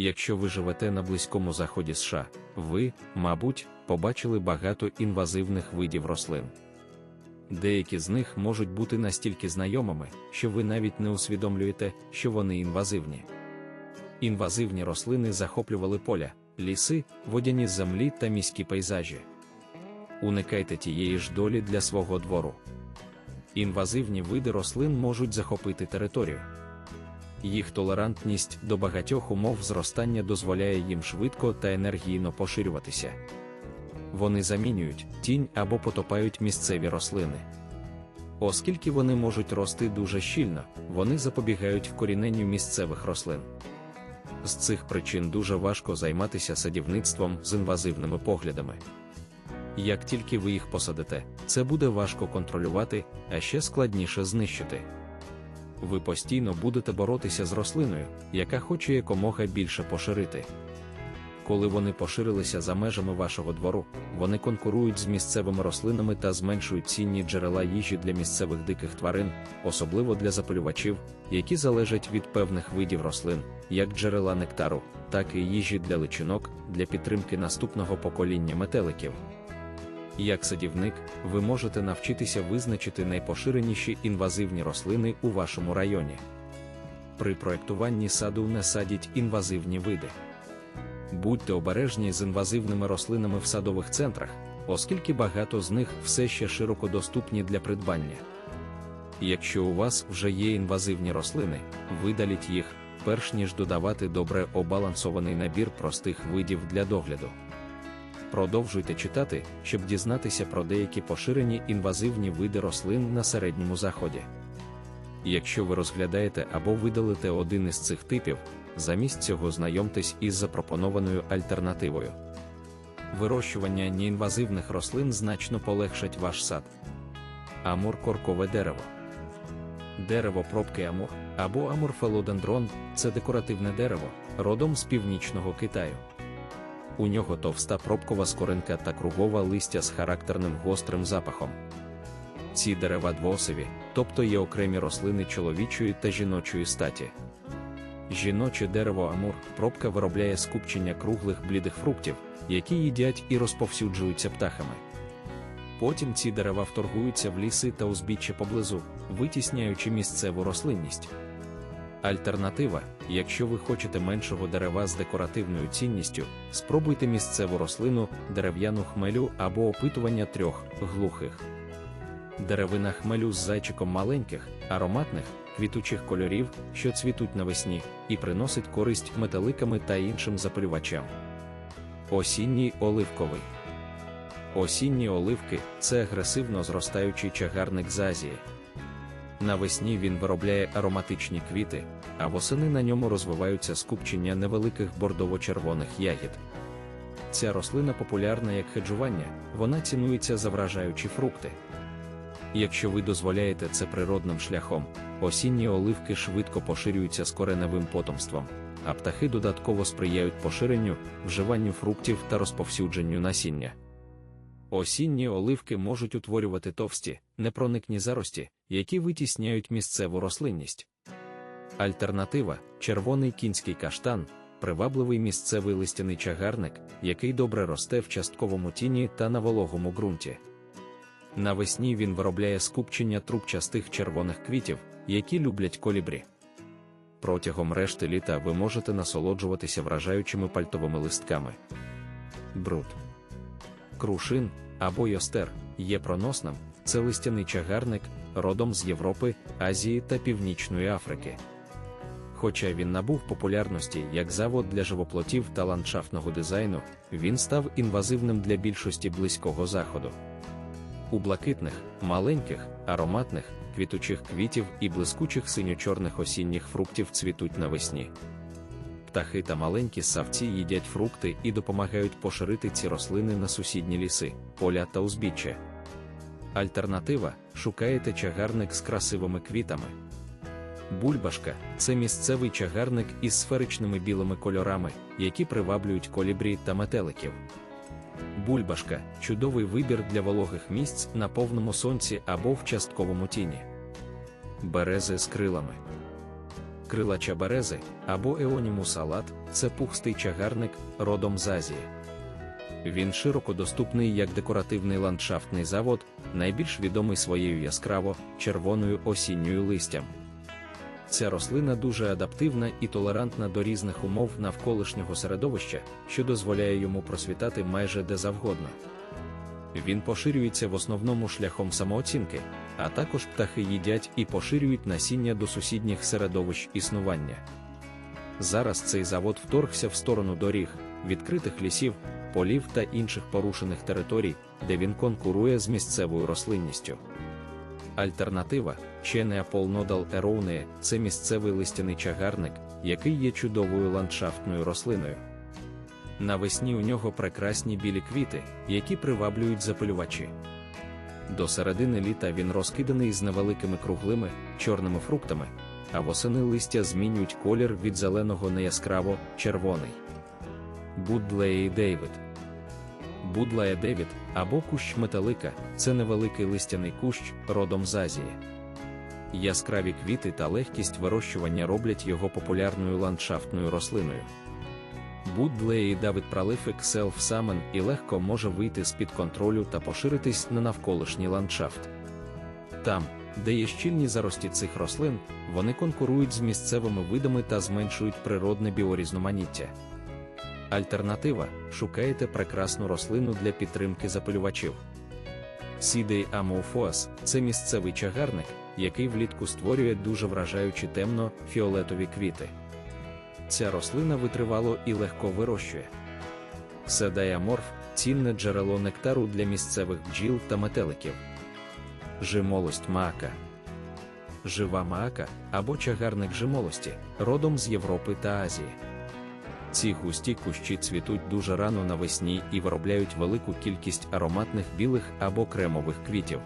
Якщо ви живете на близькому заході США, ви, мабуть, побачили багато інвазивних видів рослин. Деякі з них можуть бути настільки знайомими, що ви навіть не усвідомлюєте, що вони інвазивні. Інвазивні рослини захоплювали поля, ліси, водяні землі та міські пейзажі. Уникайте тієї ж долі для свого двору. Інвазивні види рослин можуть захопити територію. Їх толерантність до багатьох умов зростання дозволяє їм швидко та енергійно поширюватися. Вони замінюють тінь або потопають місцеві рослини. Оскільки вони можуть рости дуже щільно, вони запобігають вкоріненню місцевих рослин. З цих причин дуже важко займатися садівництвом з інвазивними поглядами. Як тільки ви їх посадите, це буде важко контролювати, а ще складніше знищити. Ви постійно будете боротися з рослиною, яка хоче якомога більше поширити. Коли вони поширилися за межами вашого двору, вони конкурують з місцевими рослинами та зменшують цінні джерела їжі для місцевих диких тварин, особливо для запалювачів, які залежать від певних видів рослин, як джерела нектару, так і їжі для личинок для підтримки наступного покоління метеликів. Як садівник, ви можете навчитися визначити найпоширеніші інвазивні рослини у вашому районі. При проєктуванні саду не садіть інвазивні види. Будьте обережні з інвазивними рослинами в садових центрах, оскільки багато з них все ще широко доступні для придбання. Якщо у вас вже є інвазивні рослини, видаліть їх, перш ніж додавати добре обалансований набір простих видів для догляду. Продовжуйте читати, щоб дізнатися про деякі поширені інвазивні види рослин на середньому заході. Якщо ви розглядаєте або видалите один із цих типів, замість цього знайомтесь із запропонованою альтернативою. Вирощування неінвазивних рослин значно полегшать ваш сад. Амур коркове дерево. Дерево пробки амур або амурфелодендрон це декоративне дерево, родом з північного Китаю. У нього товста пробкова скоринка та кругова листя з характерним гострим запахом. Ці дерева двосові, тобто є окремі рослини чоловічої та жіночої статі. Жіноче дерево амур пробка виробляє скупчення круглих блідих фруктів, які їдять і розповсюджуються птахами. Потім ці дерева вторгуються в ліси та узбіччя поблизу, витісняючи місцеву рослинність. Альтернатива, якщо ви хочете меншого дерева з декоративною цінністю, спробуйте місцеву рослину, дерев'яну хмелю або опитування трьох глухих. Деревина хмелю з зайчиком маленьких, ароматних, квітучих кольорів, що цвітуть навесні, і приносить користь металиками та іншим запалювачам. Осінній оливковий. Осінні оливки це агресивно зростаючий чагарник з Азії. Навесні він виробляє ароматичні квіти, а восени на ньому розвиваються скупчення невеликих бордово-червоних ягід. Ця рослина популярна як хеджування, вона цінується за вражаючі фрукти. Якщо ви дозволяєте це природним шляхом, осінні оливки швидко поширюються з кореневим потомством, а птахи додатково сприяють поширенню, вживанню фруктів та розповсюдженню насіння. Осінні оливки можуть утворювати товсті, непроникні зарості, які витісняють місцеву рослинність. Альтернатива червоний кінський каштан, привабливий місцевий листяний чагарник, який добре росте в частковому тіні та на вологому ґрунті. Навесні він виробляє скупчення трубчастих червоних квітів, які люблять колібрі. Протягом решти літа ви можете насолоджуватися вражаючими пальтовими листками. Бруд. Крушин або йостер є проносним, це листяний чагарник, родом з Європи, Азії та Північної Африки. Хоча він набув популярності як завод для живоплотів та ландшафтного дизайну, він став інвазивним для більшості близького заходу. У блакитних, маленьких, ароматних, квітучих квітів і блискучих синьо-чорних осінніх фруктів цвітуть навесні. Птахи та маленькі савці їдять фрукти і допомагають поширити ці рослини на сусідні ліси, поля та узбіччя. Альтернатива шукаєте чагарник з красивими квітами. Бульбашка це місцевий чагарник із сферичними білими кольорами, які приваблюють колібрі та метеликів. Бульбашка чудовий вибір для вологих місць на повному сонці або в частковому тіні. Берези з крилами. Крилача берези або еонімус салат це пухстий чагарник родом з Азії. Він широко доступний як декоративний ландшафтний завод, найбільш відомий своєю яскраво червоною осінньою листям. Ця рослина дуже адаптивна і толерантна до різних умов навколишнього середовища, що дозволяє йому просвітати майже де завгодно. Він поширюється в основному шляхом самооцінки, а також птахи їдять і поширюють насіння до сусідніх середовищ існування. Зараз цей завод вторгся в сторону доріг, відкритих лісів, полів та інших порушених територій, де він конкурує з місцевою рослинністю. Альтернатива Ченеа полнодал ероунея – це місцевий листяний чагарник, який є чудовою ландшафтною рослиною. Навесні у нього прекрасні білі квіти, які приваблюють запилювачі. До середини літа він розкиданий з невеликими круглими, чорними фруктами, а восени листя змінюють колір від зеленого на яскраво червоний. Будлеї Дейвід Будлая Девід або кущ металика це невеликий листяний кущ родом з Азії. Яскраві квіти та легкість вирощування роблять його популярною ландшафтною рослиною. Будлеї Давид пролифик селф-самен і легко може вийти з-під контролю та поширитись на навколишній ландшафт. Там, де є щільні зарості цих рослин, вони конкурують з місцевими видами та зменшують природне біорізноманіття. Альтернатива шукаєте прекрасну рослину для підтримки запилювачів. Сідей амофоас це місцевий чагарник, який влітку створює дуже вражаючі темно-фіолетові квіти. Ця рослина витривало і легко вирощує. Седаяморф цінне джерело нектару для місцевих бджіл та метеликів. Жимолость маака. Жива маака або чагарник жимолості, родом з Європи та Азії. Ці густі кущі цвітуть дуже рано навесні і виробляють велику кількість ароматних білих або кремових квітів.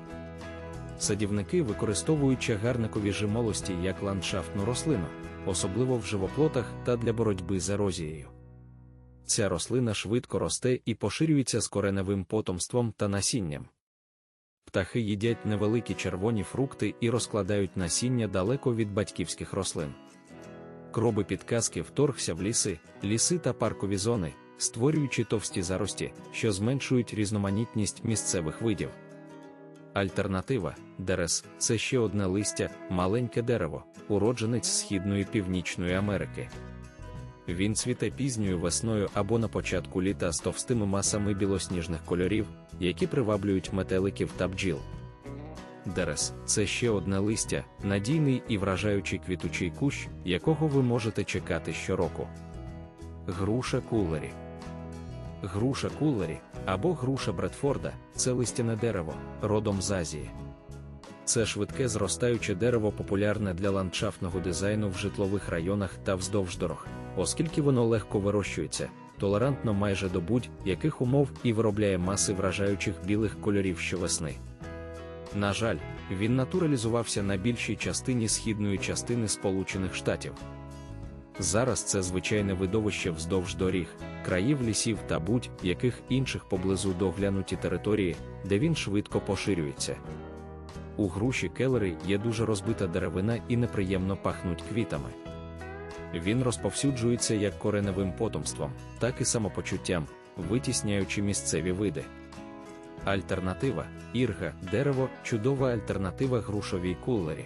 Садівники використовують чагарникові жимолості як ландшафтну рослину, особливо в живоплотах та для боротьби з ерозією. Ця рослина швидко росте і поширюється з кореневим потомством та насінням. Птахи їдять невеликі червоні фрукти і розкладають насіння далеко від батьківських рослин. Кроби підказки вторгся в ліси, ліси та паркові зони, створюючи товсті зарості, що зменшують різноманітність місцевих видів. Альтернатива дерес це ще одне листя, маленьке дерево, уродженець Східної Північної Америки. Він цвіте пізньою весною або на початку літа з товстими масами білосніжних кольорів, які приваблюють метеликів та бджіл. Дерес це ще одне листя, надійний і вражаючий квітучий кущ, якого ви можете чекати щороку. Груша кулері. Груша кулері або груша Бредфорда це листяне дерево, родом з Азії. Це швидке зростаюче дерево популярне для ландшафтного дизайну в житлових районах та вздовж дорог, оскільки воно легко вирощується, толерантно майже до будь-яких умов і виробляє маси вражаючих білих кольорів щовесни. На жаль, він натуралізувався на більшій частині східної частини Сполучених Штатів. Зараз це звичайне видовище вздовж доріг, країв лісів та будь-яких інших поблизу доглянуті території, де він швидко поширюється. У груші келери є дуже розбита деревина і неприємно пахнуть квітами. Він розповсюджується як кореневим потомством, так і самопочуттям, витісняючи місцеві види. Альтернатива ірга дерево чудова альтернатива грушовій кулері.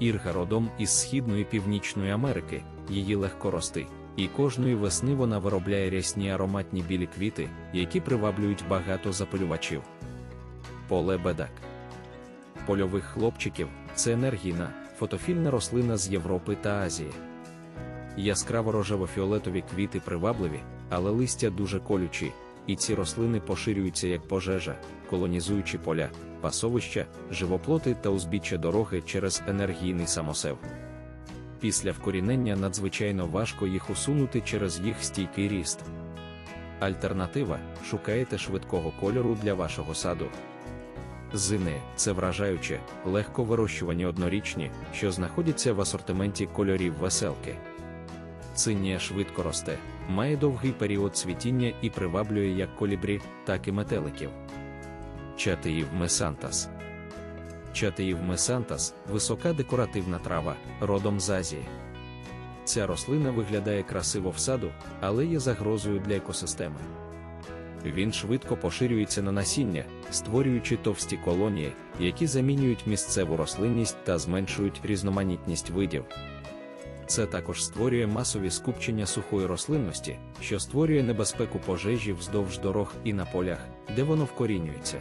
Ірга родом із Східної Північної Америки, її легко рости, і кожної весни вона виробляє рясні ароматні білі квіти, які приваблюють багато запилювачів. Поле бедак. Польових хлопчиків це енергійна, фотофільна рослина з Європи та Азії. Яскраво рожево-фіолетові квіти привабливі, але листя дуже колючі, і ці рослини поширюються як пожежа, колонізуючи поля, пасовища, живоплоти та узбіччя дороги через енергійний самосев. Після вкорінення надзвичайно важко їх усунути через їх стійкий ріст. Альтернатива шукаєте швидкого кольору для вашого саду. Зини це вражаюче, легко вирощувані однорічні, що знаходяться в асортименті кольорів веселки. Цинія швидко росте, має довгий період цвітіння і приваблює як колібрі, так і метеликів. Чатиїв месантас. Чатиїв месантас висока декоративна трава, родом з Азії. Ця рослина виглядає красиво в саду, але є загрозою для екосистеми. Він швидко поширюється на насіння, створюючи товсті колонії, які замінюють місцеву рослинність та зменшують різноманітність видів. Це також створює масові скупчення сухої рослинності, що створює небезпеку пожежі вздовж дорог і на полях, де воно вкорінюється.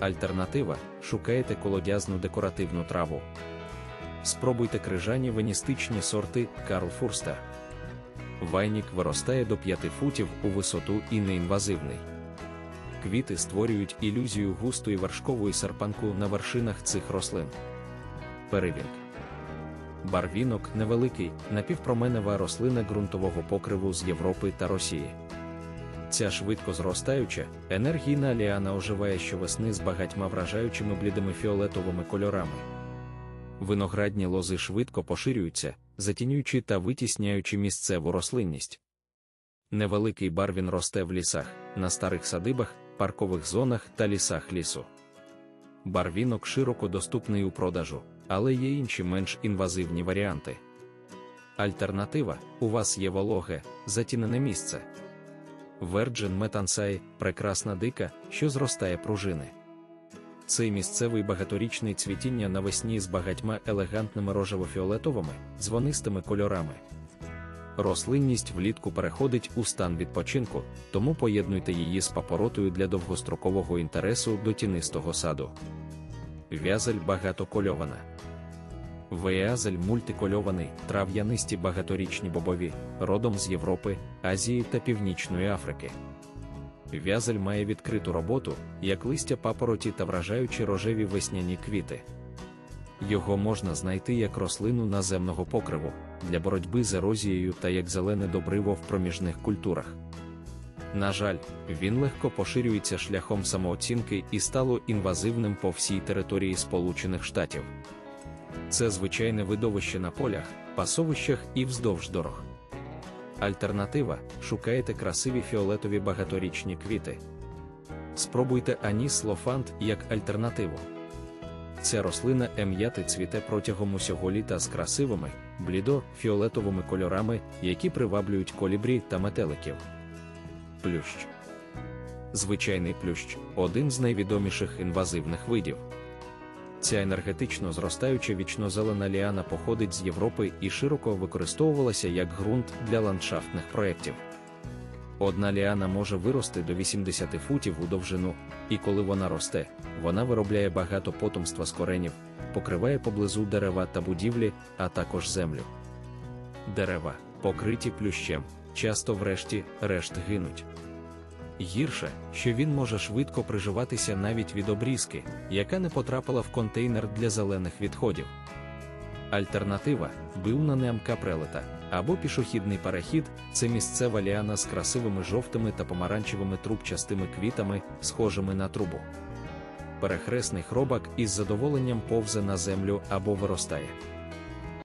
Альтернатива шукаєте колодязну декоративну траву. Спробуйте крижані веністичні сорти Карл Фурста. Вайнік виростає до 5 футів у висоту і неінвазивний. Квіти створюють ілюзію густої вершкової серпанку на вершинах цих рослин. Перевінг. Барвінок невеликий, напівпроменева рослина ґрунтового покриву з Європи та Росії. Ця швидко зростаюча, енергійна ліана оживає щовесни з багатьма вражаючими блідими фіолетовими кольорами. Виноградні лози швидко поширюються, затінюючи та витісняючи місцеву рослинність. Невеликий барвін росте в лісах, на старих садибах, паркових зонах та лісах лісу. Барвінок широко доступний у продажу, але є інші менш інвазивні варіанти. Альтернатива у вас є вологе, затінене місце. Верджин метансай прекрасна дика, що зростає пружини. Цей місцевий багаторічний цвітіння навесні з багатьма елегантними рожево-фіолетовими, дзвонистими кольорами. Рослинність влітку переходить у стан відпочинку, тому поєднуйте її з папоротою для довгострокового інтересу до тінистого саду. В'язель багатокольована. Веязель мультикольований, трав'янисті багаторічні бобові, родом з Європи, Азії та Північної Африки. В'язель має відкриту роботу, як листя папороті та вражаючі рожеві весняні квіти. Його можна знайти як рослину наземного покриву для боротьби з ерозією та як зелене добриво в проміжних культурах. На жаль, він легко поширюється шляхом самооцінки і стало інвазивним по всій території Сполучених Штатів. Це звичайне видовище на полях, пасовищах і вздовж дорог. Альтернатива шукаєте красиві фіолетові багаторічні квіти. Спробуйте аніс лофант як альтернативу. Ця рослина ем'яти цвіте протягом усього літа з красивими, блідо фіолетовими кольорами, які приваблюють колібрі та метеликів. Плющ. Звичайний плющ один з найвідоміших інвазивних видів. Ця енергетично зростаюча вічнозелена ліана походить з Європи і широко використовувалася як ґрунт для ландшафтних проєктів. Одна ліана може вирости до 80 футів у довжину, і коли вона росте, вона виробляє багато потомства з коренів, покриває поблизу дерева та будівлі, а також землю. Дерева, покриті плющем, часто врешті решт гинуть. Гірше, що він може швидко приживатися навіть від обрізки, яка не потрапила в контейнер для зелених відходів. Альтернатива неамка прелета або пішохідний перехід це місцева ліана з красивими жовтими та помаранчевими трубчастими квітами, схожими на трубу. Перехресний хробак із задоволенням повзе на землю або виростає.